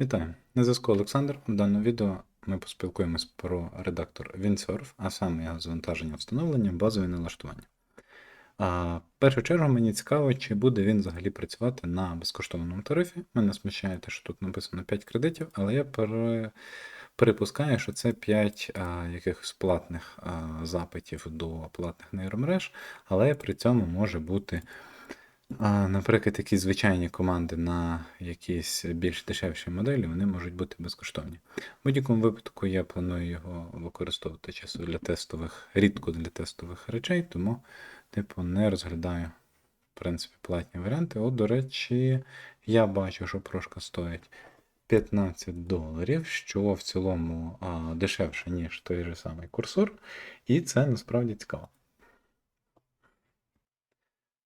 Вітаю! На зв'язку Олександр. В даному відео ми поспілкуємось про редактор Windsurf, а саме його завантаження встановлення, базові налаштування. А, в першу чергу мені цікаво, чи буде він взагалі працювати на безкоштовному тарифі. Мене смущає те, що тут написано 5 кредитів, але я припускаю, що це 5 а, якихось платних а, запитів до платних нейромереж, але при цьому може бути. Наприклад, якісь звичайні команди на якісь більш дешевші моделі, вони можуть бути безкоштовні. В будь-якому випадку я планую його використовувати часу для тестових, рідко для тестових речей, тому, типу, не розглядаю, в принципі, платні варіанти. От, до речі, я бачу, що прошка стоїть 15 доларів, що в цілому а, дешевше, ніж той же самий курсор, і це насправді цікаво.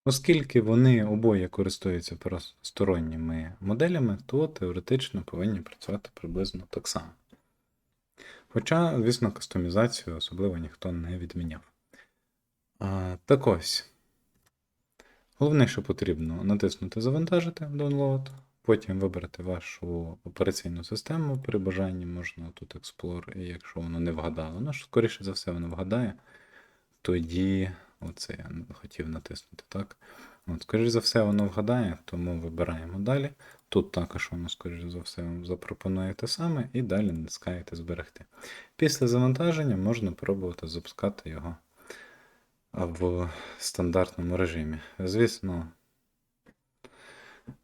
Оскільки вони обоє користуються сторонніми моделями, то теоретично повинні працювати приблизно так само. Хоча, звісно, кастомізацію особливо ніхто не відміняв. А, Так ось. Головне, що потрібно натиснути Завантажити Download, потім вибрати вашу операційну систему. При бажанні можна тут Explore, і якщо воно не вгадало, ну, скоріше за все, воно вгадає, тоді. Оце я хотів натиснути, так? От, Скоріше за все, воно вгадає, тому вибираємо далі. Тут також воно, скоріше за все, вам запропонує те саме, і далі натискаєте зберегти. Після завантаження можна пробувати запускати його в стандартному режимі. Звісно,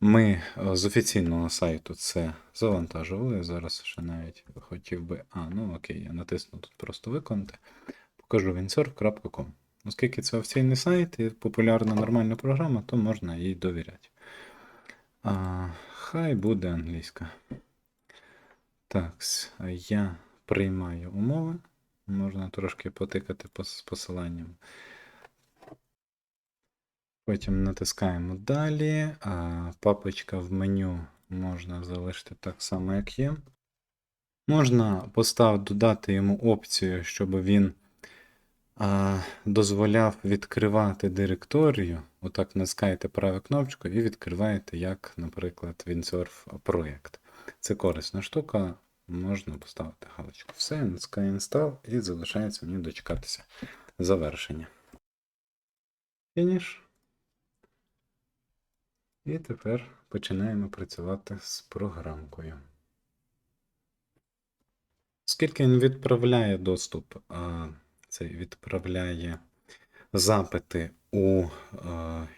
ми з офіційного сайту це завантажували. Зараз ще навіть хотів би. А, ну окей, я натисну тут просто виконати. Покажу windsurf.com. Оскільки це офіційний сайт і популярна нормальна програма, то можна їй довіряти. А, Хай буде англійська. Так, я приймаю умови. Можна трошки потикати з посиланням. Потім натискаємо далі. А, Папочка в меню можна залишити так само, як є. Можна поставити додати йому опцію, щоб він а, дозволяв відкривати директорію. Отак натискаєте праву кнопочку і відкриваєте, як, наприклад, Windsurf проєкт. Це корисна штука, можна поставити галочку. Все, натискаю Install і залишається мені дочекатися завершення. Фініш. І тепер починаємо працювати з програмкою. Оскільки він відправляє доступ. Це відправляє запити у е,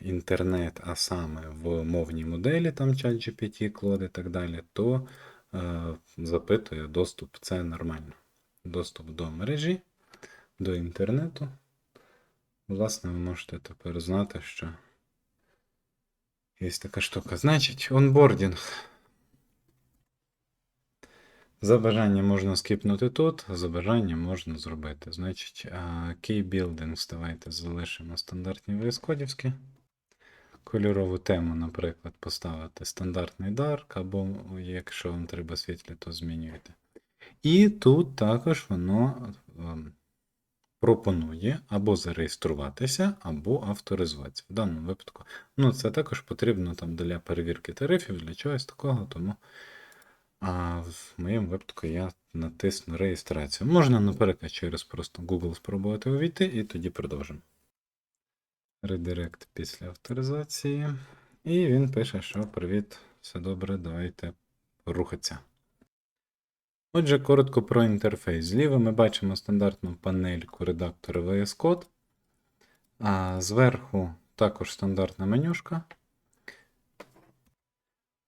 інтернет, а саме в мовній моделі, там чат GPT, Claude і так далі, то е, запитує доступ. Це нормально. Доступ до мережі, до інтернету. Власне, ви можете тепер знати, що є така штука. Значить, онбордінг. За можна скіпнути тут, за бажанням можна зробити. Значить, key building давайте залишимо стандартні VS Кольорову тему, наприклад, поставити стандартний Dark, або якщо вам треба світлі, то змінюєте. І тут також воно ем, пропонує або зареєструватися, або авторизуватися. В даному випадку. Ну, це також потрібно там для перевірки тарифів, для чогось такого, тому. А в моєму випадку я натисну реєстрацію. Можна, наприклад, через просто Google спробувати увійти і тоді продовжимо. Редирект після авторизації. І він пише, що привіт, все добре, давайте рухатися. Отже, коротко про інтерфейс. Зліва ми бачимо стандартну панельку редактора VS Code. А зверху також стандартна менюшка.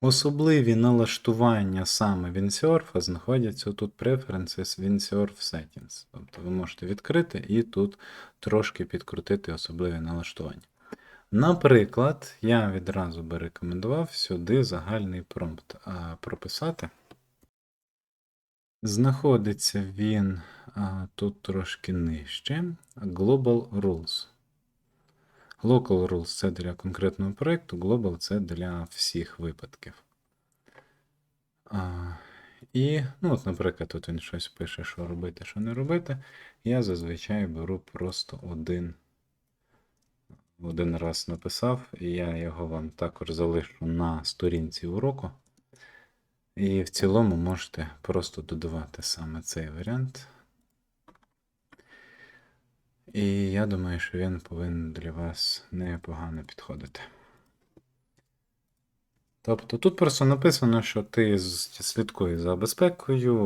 Особливі налаштування саме Windsurf знаходяться тут Preferences Windsurf Settings. Тобто ви можете відкрити і тут трошки підкрутити особливі налаштування. Наприклад, я відразу би рекомендував сюди загальний промпт прописати. Знаходиться він а, тут трошки нижче. Global Rules. Local rules це для конкретного проєкту, Global це для всіх випадків. А, І, ну, от, наприклад, тут він щось пише, що робити, що не робити. Я зазвичай беру просто один один раз написав, і я його вам також залишу на сторінці уроку. І в цілому можете просто додавати саме цей варіант. І я думаю, що він повинен для вас непогано підходити. Тобто тут просто написано, що ти слідкуєш за безпекою,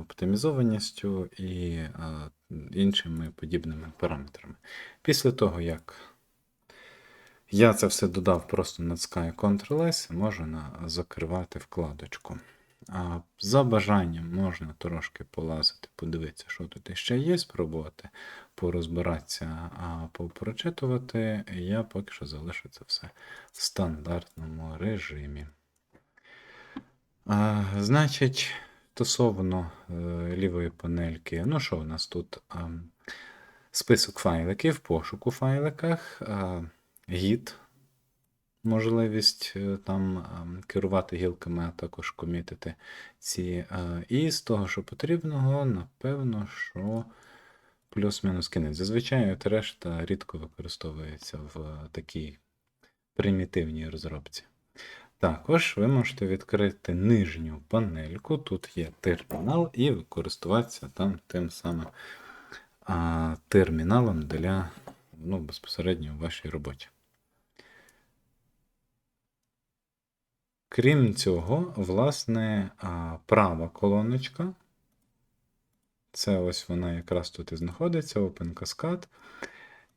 оптимізованістю і е, іншими подібними параметрами. Після того, як я це все додав, просто натискаю Ctrl-S, можу на, закривати вкладочку. А за бажанням можна трошки полазити, подивитися, що тут ще є, спробувати порозбиратися, а попрочитувати. Я поки що залишу це все в стандартному режимі. А, значить, стосовно е, лівої панельки, ну що у нас тут? Список файликів, пошук у файликах, гід, можливість е, там керувати гілками, а також комітити ці. І з того, що потрібного, напевно, що плюс-мінус кінець. Зазвичай решта рідко використовується в такій примітивній розробці. Також ви можете відкрити нижню панельку, тут є термінал, і користуватися там тим самим а, терміналом для ну, безпосередньо вашій роботі. Крім цього, власне, права колоночка. Це ось вона якраз тут і знаходиться, Open Cascade.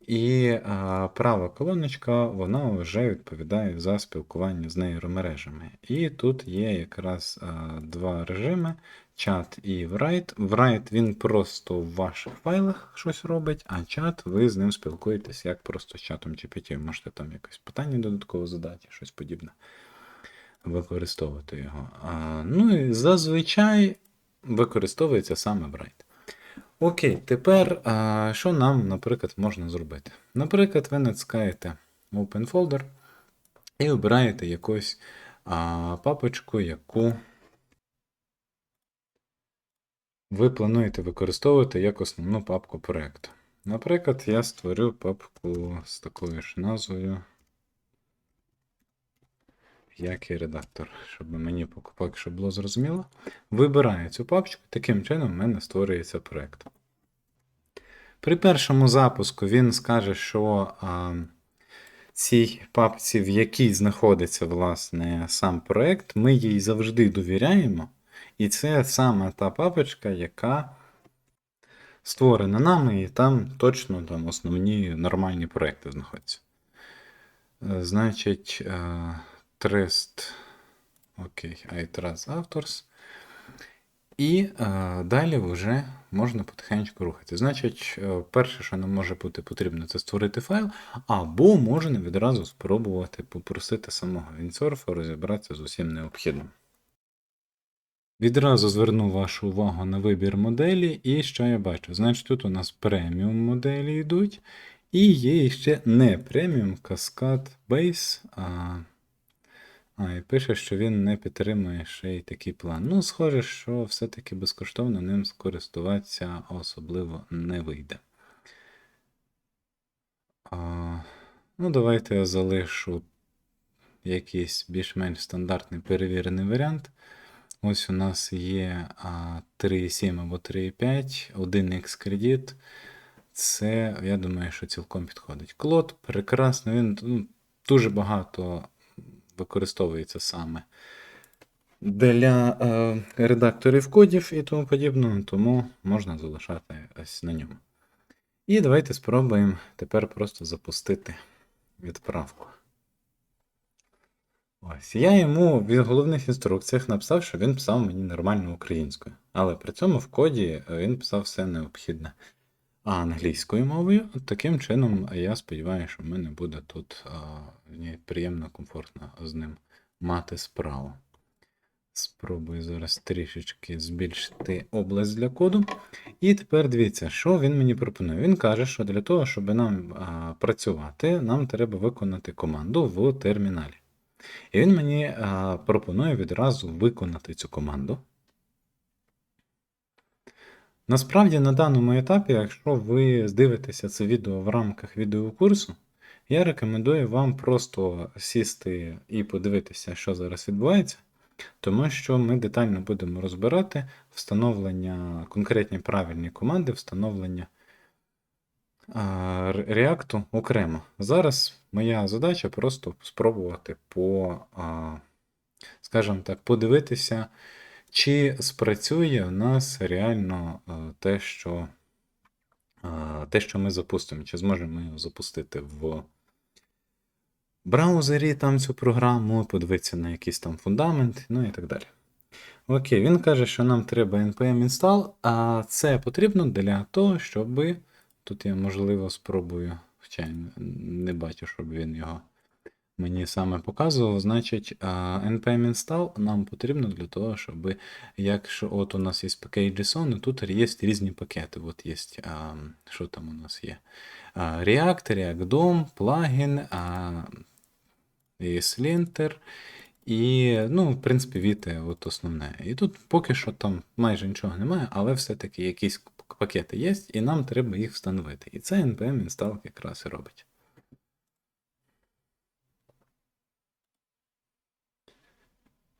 І а, права колоночка, вона вже відповідає за спілкування з нейромережами. І тут є якраз а, два режими: чат і write. Write він просто в ваших файлах щось робить, а чат ви з ним спілкуєтесь як просто з чатом GPT. Можете там якесь питання додатково задати, щось подібне. Використовувати його. А, ну і зазвичай використовується саме write. Окей, тепер а, що нам, наприклад, можна зробити? Наприклад, ви натискаєте Open Folder і обираєте якусь а, папочку, яку ви плануєте використовувати як основну папку проєкту. Наприклад, я створю папку з такою ж назвою, як і редактор, щоб мені поки що було зрозуміло. Вибираю цю папочку, таким чином в мене створюється проєкт. При першому запуску він скаже, що а, цій папці, в якій знаходиться власне сам проєкт, ми їй завжди довіряємо. І це саме та папочка, яка створена нами, і там точно там основні нормальні проекти знаходяться. Е, Значить, е, Trust, окей, iTrust Authors. І е, далі вже можна потихеньку рухати. Значить, е, перше, що нам може бути потрібно, це створити файл, або можна відразу спробувати попросити самого Windsurf розібратися з усім необхідним. Відразу зверну вашу увагу на вибір моделі, і що я бачу? Значить, тут у нас преміум моделі йдуть, і є ще не преміум Cascade Base. А, і пише, що він не підтримує ще й такий план. Ну, схоже, що все-таки безкоштовно ним скористуватися особливо не вийде. А, ну, давайте я залишу якийсь більш-менш стандартний перевірений варіант. Ось у нас є 3,7 або 3,5, 1x кредит. Це, я думаю, що цілком підходить. Клод прекрасно, він ну, дуже багато використовується саме для е, редакторів кодів і тому подібного, тому можна залишати ось на ньому. І давайте спробуємо тепер просто запустити відправку. Ось, я йому в головних інструкціях написав, що він писав мені нормально українською. Але при цьому в коді він писав все необхідне англійською мовою. Таким чином, я сподіваюся, що в мене буде тут приємно, комфортно з ним мати справу. Спробую зараз трішечки збільшити область для коду. І тепер дивіться, що він мені пропонує. Він каже, що для того, щоб нам а, працювати, нам треба виконати команду в терміналі. І він мені а, пропонує відразу виконати цю команду. Насправді, на даному етапі, якщо ви здивитеся це відео в рамках відеокурсу, я рекомендую вам просто сісти і подивитися, що зараз відбувається. тому що ми детально будемо розбирати встановлення, конкретні правильні команди, встановлення реакту окремо. Зараз моя задача просто спробувати по, скажімо так, подивитися, чи спрацює в нас реально те, що, те, що ми запустимо, чи зможемо ми його запустити в браузері там цю програму, подивитися на якийсь там фундамент, ну і так далі. Окей, він каже, що нам треба npm install, а це потрібно для того, щоб. Тут я, можливо, спробую, хоча не бачу, щоб він його мені саме показував. Значить, npm install нам потрібно для того, щоб якщо от у нас є package.json, і тут є різні пакети. От є, що там у нас є? React, React DOM, плагін, а, ESLinter і, ну, в принципі, Vite от основне. І тут поки що там майже нічого немає, але все-таки якісь пакети є, і нам треба їх встановити. І це npm install якраз і робить.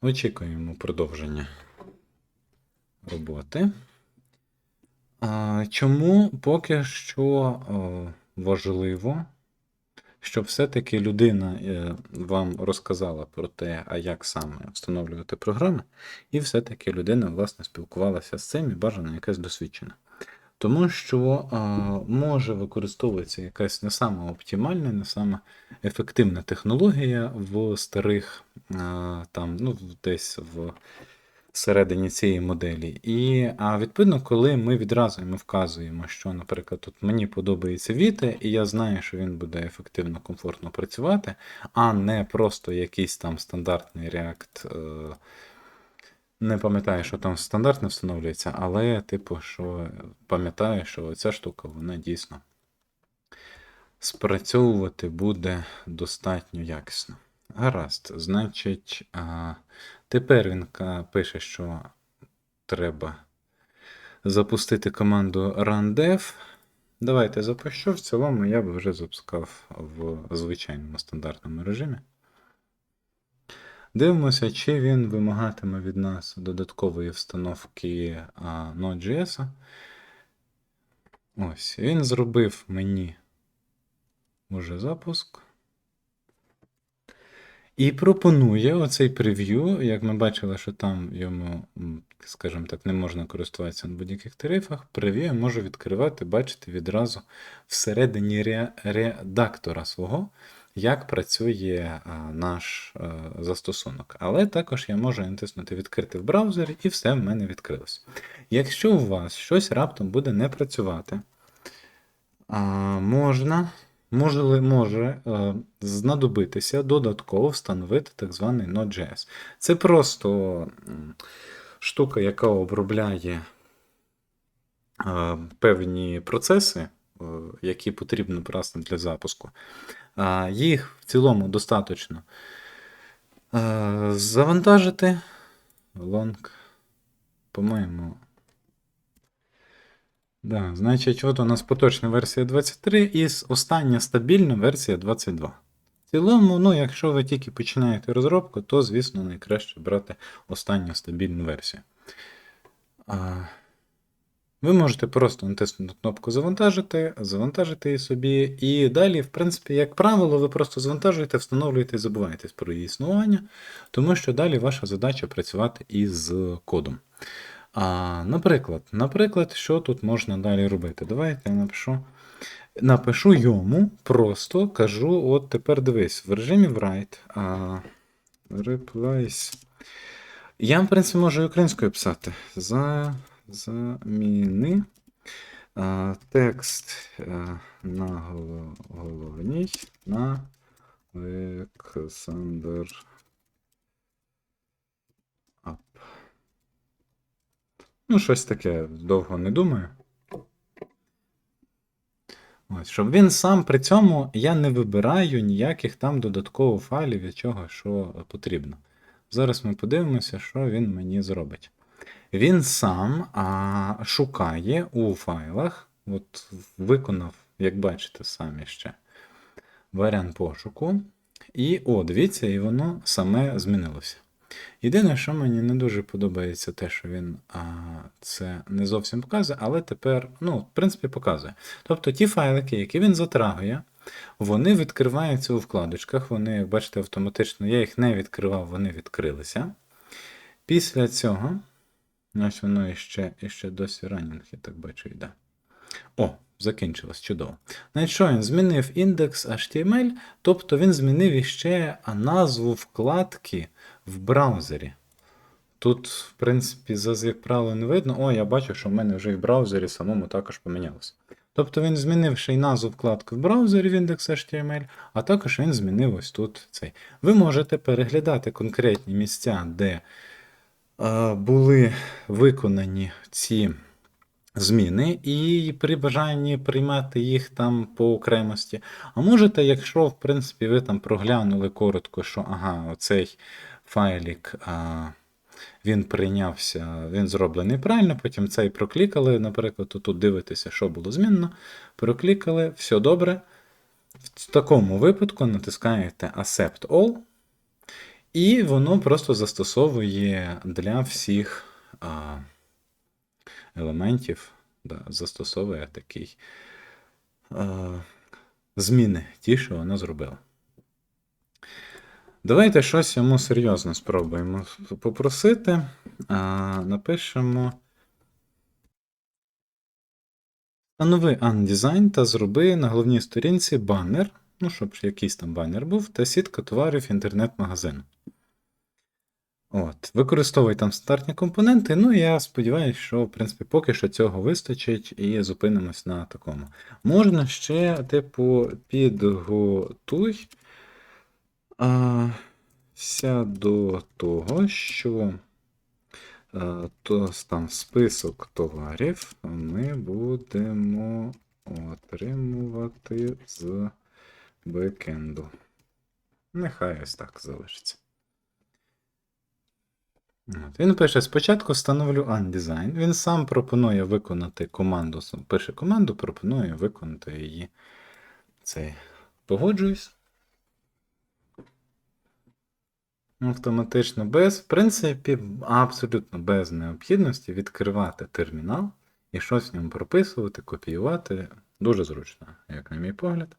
Очікуємо продовження роботи. Чому поки що важливо, щоб все-таки людина е, вам розказала про те, а як саме встановлювати програми, і все-таки людина, власне, спілкувалася з цим і бажано якась досвідчена. Тому що а, може використовуватися якась не сама оптимальна, не сама ефективна технологія в старих, а, там, ну, десь в середині цієї моделі. І, а відповідно, коли ми відразу йому вказуємо, що, наприклад, тут мені подобається Vite, і я знаю, що він буде ефективно, комфортно працювати, а не просто якийсь там стандартний React. Не пам'ятаю, що там стандартно встановлюється, але, типу, що пам'ятаю, що ця штука, вона дійсно спрацьовувати буде достатньо якісно. Гаразд, значить, тепер він пише, що треба запустити команду rundev. Давайте запущу. В цілому я би вже запускав в звичайному стандартному режимі. Дивимося, чи він вимагатиме від нас додаткової встановки Node.js. Ось, він зробив мені уже запуск. І пропонує оцей прев'ю, як ми бачили, що там йому, скажімо так, не можна користуватися на будь-яких тарифах. Прев'ю я можу відкривати, бачити відразу всередині редактора свого, як працює наш застосунок. Але також я можу натиснути відкрити в браузері, і все в мене відкрилось. Якщо у вас щось раптом буде не працювати, можна, може, може е, знадобитися додатково встановити так званий Node.js. Це просто штука, яка обробляє е, певні процеси, е, які потрібно власне для запуску. Їх в цілому достатньо е, завантажити. Long, по-моєму, Да, значить, от у нас поточна версія 23 і остання стабільна версія 22. В цілому, ну, якщо ви тільки починаєте розробку, то, звісно, найкраще брати останню стабільну версію. Ви можете просто натиснути кнопку Завантажити, завантажити її собі, і далі, в принципі, як правило, ви просто завантажуєте, встановлюєте і забуваєтесь про її існування, тому що далі ваша задача працювати із кодом. А, наприклад, наприклад, що тут можна далі робити? Давайте я напишу. Напишу йому, просто кажу: от тепер дивись, в режимі write, а, replace. Я, в принципі, можу і українською писати. За, заміни текст а, на голо- головній на Олександр Ап. Ну, щось таке довго не думаю. Ось, щоб він сам при цьому я не вибираю ніяких там додаткових файлів від чого, що потрібно. Зараз ми подивимося, що він мені зробить. Він сам а, шукає у файлах, от виконав, як бачите, самі ще варіант пошуку. І о, дивіться, і воно саме змінилося. Єдине, що мені не дуже подобається, те, що він а, це не зовсім показує, але тепер, ну, в принципі, показує. Тобто ті файлики, які він затрагує, вони відкриваються у вкладочках. Вони, як бачите, автоматично, я їх не відкривав, вони відкрилися. Після цього, ось воно іще, іще досі ранінг, я так бачу, йде. О, закінчилось, чудово. Значить, що він змінив індекс HTML, тобто він змінив іще назву вкладки в браузері. Тут, в принципі, за як правило не видно. О, я бачу, що в мене вже і в браузері самому також помінялося. Тобто він змінив ще й назву вкладки в браузері в index.html, а також він змінив ось тут цей. Ви можете переглядати конкретні місця, де були виконані ці зміни, і при бажанні приймати їх там по окремості. А можете, якщо, в принципі, ви там проглянули коротко, що ага, оцей файлік. А, він прийнявся, він зроблений правильно, потім цей проклікали, наприклад, тут дивитеся, що було змінено. Проклікали, все добре. В такому випадку натискаєте Accept All, і воно просто застосовує для всіх а, елементів, да, застосовує такий зміни, ті, що воно зробило. Давайте щось йому серйозно спробуємо попросити. А, Напишемо. Встанови Undesigned та зроби на головній сторінці банер. Ну, щоб якийсь там банер був, та сітка товарів інтернет-магазину. От, Використовуй там стандартні компоненти. Ну, я сподіваюся, що, в принципі, поки що цього вистачить, і зупинимось на такому. Можна ще, типу, підготуй. А, ся до того, що а, то, там список товарів ми будемо отримувати з бекенду. Нехай ось так залишиться. От. Він пише: спочатку встановлю undesign. Він сам пропонує виконати команду. Пише команду, пропонує виконати її. Цей. Погоджуюсь. Автоматично без, в принципі, абсолютно без необхідності відкривати термінал і щось в ньому прописувати, копіювати. Дуже зручно, як на мій погляд.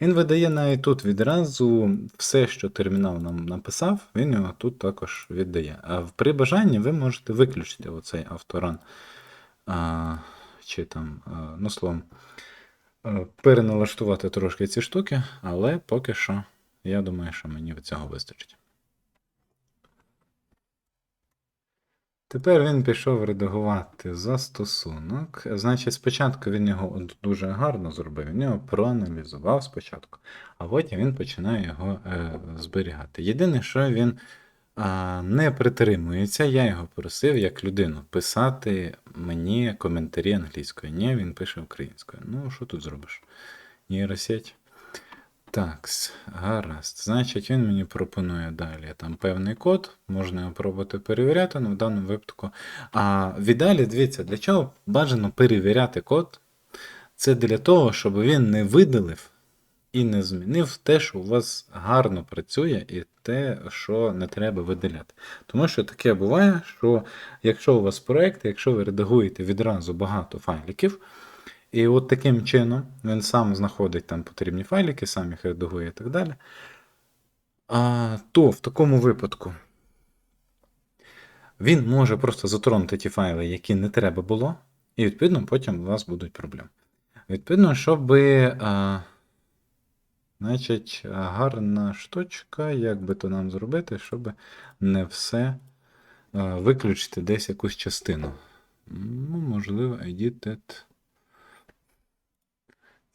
Він видає навіть тут відразу все, що термінал нам написав, він його тут також віддає. А при бажанні ви можете виключити оцей авторан. Чи там, а, ну словом, переналаштувати трошки ці штуки, але поки що, я думаю, що мені цього вистачить. Тепер він пішов редагувати застосунок. Значить, спочатку він його дуже гарно зробив, він його проаналізував спочатку, а потім він починає його е, зберігати. Єдине, що він е, не притримується, я його просив як людину писати мені коментарі англійською. Ні, він пише українською. Ну, що тут зробиш? Нейросеть. Так, гаразд. Значить, він мені пропонує далі там певний код, можна його пробувати перевіряти, але в даному випадку. А віддалі, дивіться, для чого бажано перевіряти код? Це для того, щоб він не видалив і не змінив те, що у вас гарно працює, і те, що не треба видаляти. Тому що таке буває, що якщо у вас проєкт, якщо ви редагуєте відразу багато файликів, і от таким чином він сам знаходить там потрібні файлики, сам їх редагує і так далі. А, То в такому випадку він може просто затронути ті файли, які не треба було, і, відповідно, потім у вас будуть проблеми. Відповідно, щоб. А, Значить, гарна штучка, як би то нам зробити, щоб не все а, виключити десь якусь частину. Ну, Можливо, edited.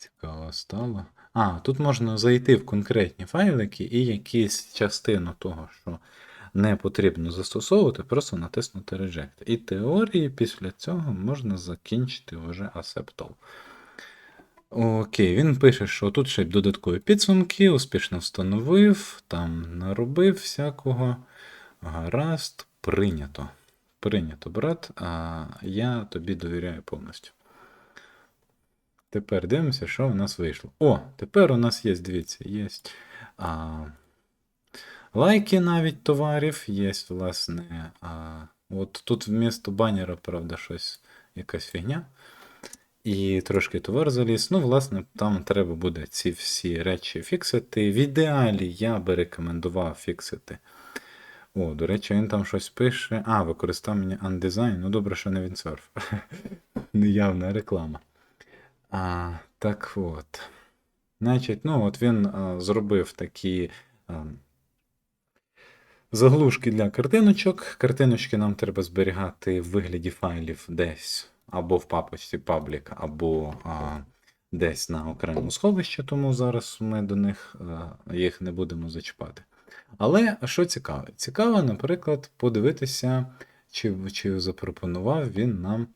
Цікаво стало. А, тут можна зайти в конкретні файлики і якусь частину того, що не потрібно застосовувати, просто натиснути Reject. І теорії після цього можна закінчити вже Acceptall. Окей, він пише, що тут ще додаткові підсумки, успішно встановив, там наробив всякого. Гаразд, прийнято. Прийнято, брат, а я тобі довіряю повністю. Тепер дивимося, що у нас вийшло. О, тепер у нас є, дивіться, є а, лайки навіть товарів, є, власне. А, от тут вмісто банера, правда, щось, якась фігня. І трошки товар заліз. Ну, власне, там треба буде ці всі речі фіксити. В ідеалі я би рекомендував фіксити. О, до речі, він там щось пише. А, використання Undesign. Ну, добре, що не Windsurf. Неявна реклама. А, так от. Значить, ну, от він а, зробив такі. А, Заглушки для картиночок. Картиночки нам треба зберігати в вигляді файлів десь або в папочці Public, або а, десь на окремому сховищі, тому зараз ми до них а, їх не будемо зачіпати. Але що цікаво? Цікаво, наприклад, подивитися, чи, чи запропонував він нам,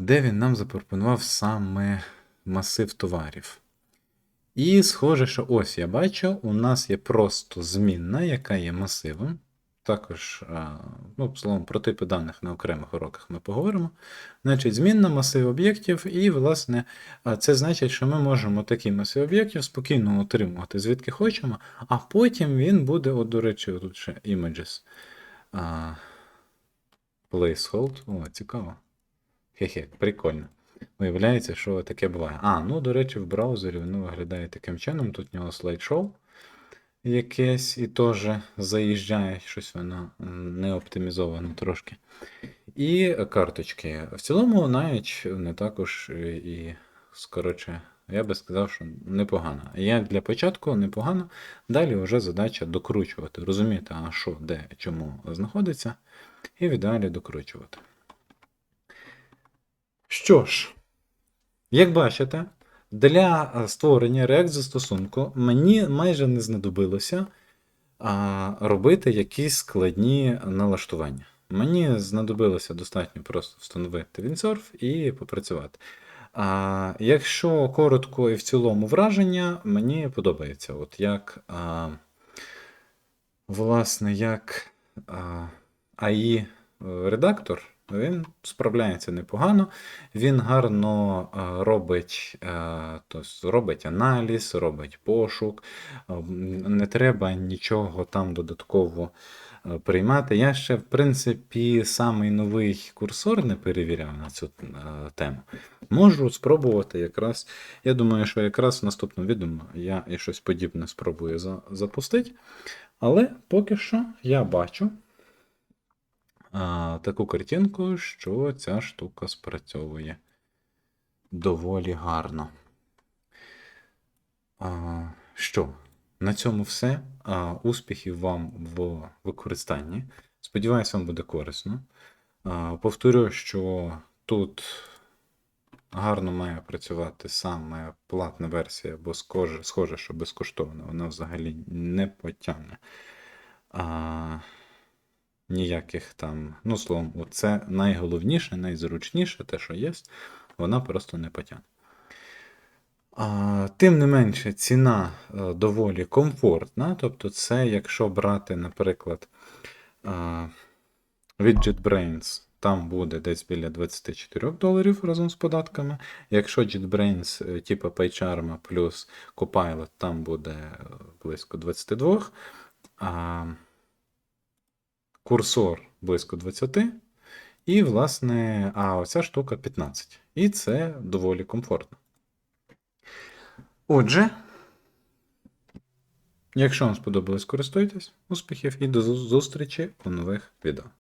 де він нам запропонував саме масив товарів. І схоже, що ось я бачу, у нас є просто змінна, яка є масивом. Також, ну, словом, про типи даних на окремих уроках ми поговоримо. Значить, змінна масив об'єктів, і, власне, це значить, що ми можемо такий масив об'єктів спокійно отримувати звідки хочемо, а потім він буде, от, до речі, тут ще images. Placehold. О, цікаво. Хе-хе, прикольно. Виявляється, що таке буває. А, ну, до речі, в браузері воно виглядає таким чином. Тут у нього слайд-шоу якесь і теж заїжджає, щось воно не оптимізовано трошки. І карточки. В цілому, навіть не також і, скоротше, я би сказав, що непогано. Як для початку непогано. Далі вже задача докручувати, розуміти, а що, де, чому знаходиться, і в ідеалі докручувати. Що ж, як бачите, для е, створення React застосунку мені майже не знадобилося робити якісь складні налаштування. Мені знадобилося достатньо просто встановити Windsurf і попрацювати. А, якщо коротко і в цілому враження, мені подобається. От як, а, власне, як а, AI редактор, він справляється непогано, він гарно е, робить, тобто робить аналіз, робить пошук, не треба нічого там додатково е, приймати. Я ще, в принципі, самий новий курсор не перевіряв на цю тему. Можу спробувати якраз. Я думаю, що якраз в наступному відео я і щось подібне спробую запустити. Але поки що я бачу таку картинку, що ця штука спрацьовує доволі гарно. А, що? На цьому все. А, успіхів вам в використанні. Сподіваюсь, вам буде корисно. А, повторю, що тут гарно має працювати саме платна версія, бо схоже, схоже що безкоштовна, вона взагалі не потягне. А, ніяких там, ну, словом, це найголовніше, найзручніше, те, що є, вона просто не потягне. Тим не менше, ціна е, доволі комфортна. Тобто, це, якщо брати, наприклад, а, від JetBrains, там буде десь біля 24 доларів разом з податками. Якщо JetBrains, е, типу PyCharm плюс Copilot, там буде е, близько 22. Курсор близько 20. І, власне, а оця штука 15. І це доволі комфортно. Отже, якщо вам сподобалось, користуйтесь, успіхів і до зустрічі у нових відео.